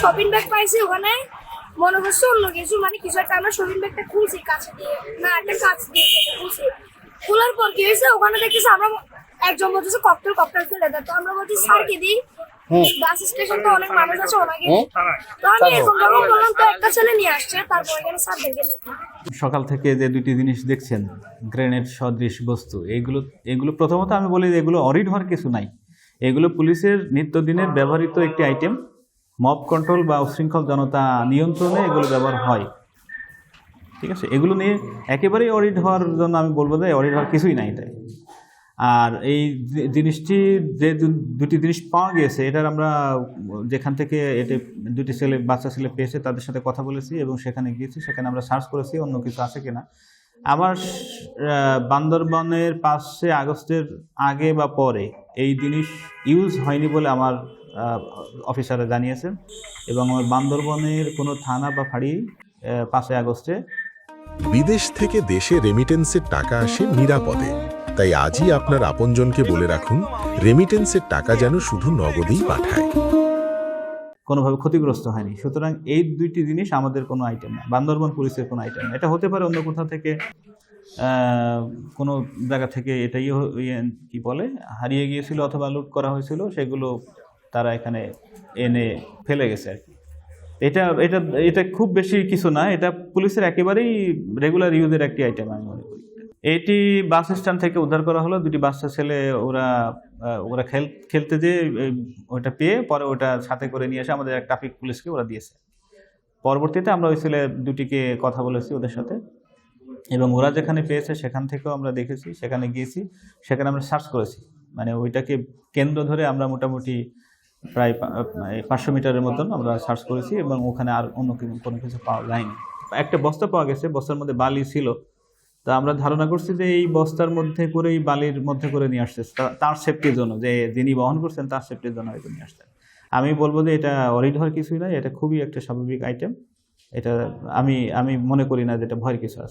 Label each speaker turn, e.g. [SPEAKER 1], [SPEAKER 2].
[SPEAKER 1] Shopping bag পাইছি ওখানে। মনে হচ্ছে অন্য কিছু মানে কিছু একটা আমরা শপিং ব্যাগটা খুলছি কাছে দিয়ে না একটা কাছ দিয়ে কেটে খুলছি। খোলার পর কি হয়েছে ওখানে দেখতেছি আমরা একজন বলতেছে ককটেল ককটেল ফেলে দেয়। তো আমরা বলছি স্যারকে দিই বাস স্টেশন তো অনেক মানুষ আছে ওনাকে তো আমি এরকম যখন বললাম তো একটা ছেলে নিয়ে আসছে তারপর এখানে স্যারদেরকে দিই।
[SPEAKER 2] সকাল থেকে যে দুটি জিনিস দেখছেন গ্রেনেড সদৃশ বস্তু এগুলো এগুলো প্রথমত আমি বলি যে এগুলো অরিড হওয়ার কিছু নাই। এগুলো পুলিশের নিত্যদিনের ব্যবহৃত একটি আইটেম মব কন্ট্রোল বা উশৃঙ্খল জনতা নিয়ন্ত্রণে এগুলো ব্যবহার হয়। ঠিক আছে? এগুলো নিয়ে একেবারেই অরিড হওয়ার জন্য আমি বলব যে অরিড হওয়ার কিছুই নাই এটাই। আর এই জিনিসটি যে দুটি জিনিস পাওয়া গিয়েছে, এটার আমরা যেখান থেকে এটা দুটি ছেলে, বাচ্চা ছেলে পেয়েছে, তাদের সাথে কথা বলেছি এবং সেখানে গিয়েছি, সেখানে আমরা সার্চ করেছি অন্য কিছু আছে কিনা। আমার বান্দরবনের পাঁচে আগস্টের আগে বা পরে এই জিনিস ইউজ হয়নি বলে আমার অফিসাররা জানিয়েছেন। এবং আমার বান্দরবনের কোনো থানা বা ফাঁড়ি পাঁচই আগস্টে।
[SPEAKER 3] বিদেশ থেকে দেশে রেমিটেন্সের টাকা আসে নিরাপদে। তাই আজই আপনার আপনজনকে বলে রাখুন রেমিটেন্সের টাকা যেন শুধু নগদেই পাঠায়।
[SPEAKER 2] কোনোভাবে ক্ষতিগ্রস্ত হয়নি। সুতরাং এই দুইটি জিনিস আমাদের কোনো আইটেম না। বান্দরবন পুলিশের কোনো আইটেম না। এটা হতে পারে অন্য কোথাও থেকে কোনো জায়গা থেকে এটাই ইয়ে, কি বলে হারিয়ে গিয়েছিল অথবা লুট করা হয়েছিল সেগুলো তারা এখানে এনে ফেলে গেছে আর কি। এটা এটা এটা খুব বেশি কিছু না। এটা পুলিশের একেবারেই রেগুলার ইউজের একটি আইটেম আমি মনে করি। এটি বাস স্ট্যান্ড থেকে উদ্ধার করা হলো। দুটি বাচ্চা ছেলে ওরা ওরা খেল, খেলতে যে ওটা পেয়ে পরে ওটা সাথে করে নিয়ে এসে আমাদের ট্রাফিক পুলিশকে ওরা দিয়েছে। পরবর্তীতে আমরা ওই ছেলে দুটিকে কথা বলেছি ওদের সাথে। এবং ওরা যেখানে পেয়েছে সেখান থেকেও আমরা দেখেছি, সেখানে গিয়েছি, সেখানে আমরা সার্চ করেছি। মানে ওইটাকে কেন্দ্র ধরে আমরা মোটামুটি প্রায় পাঁচশো মিটারের মতন আমরা সার্চ করেছি এবং ওখানে আর অন্য কোনো কিছু পাওয়া যায়নি। একটা বস্তা পাওয়া গেছে, বস্তার মধ্যে বালি ছিল। তা আমরা ধারণা করছি যে এই বস্তার মধ্যে করে, এই বালির মধ্যে করে নিয়ে আসছে। তা- তার সেফটির জন্য, যে যিনি বহন করছেন তার সেফটির জন্য হয়তো নিয়ে আসতেন আমি বলব যে এটা অরিড হওয়ার কিছুই নয় এটা খুবই একটা স্বাভাবিক আইটেম এটা আমি আমি মনে করি না যে এটা ভয়ের কিছু আছে।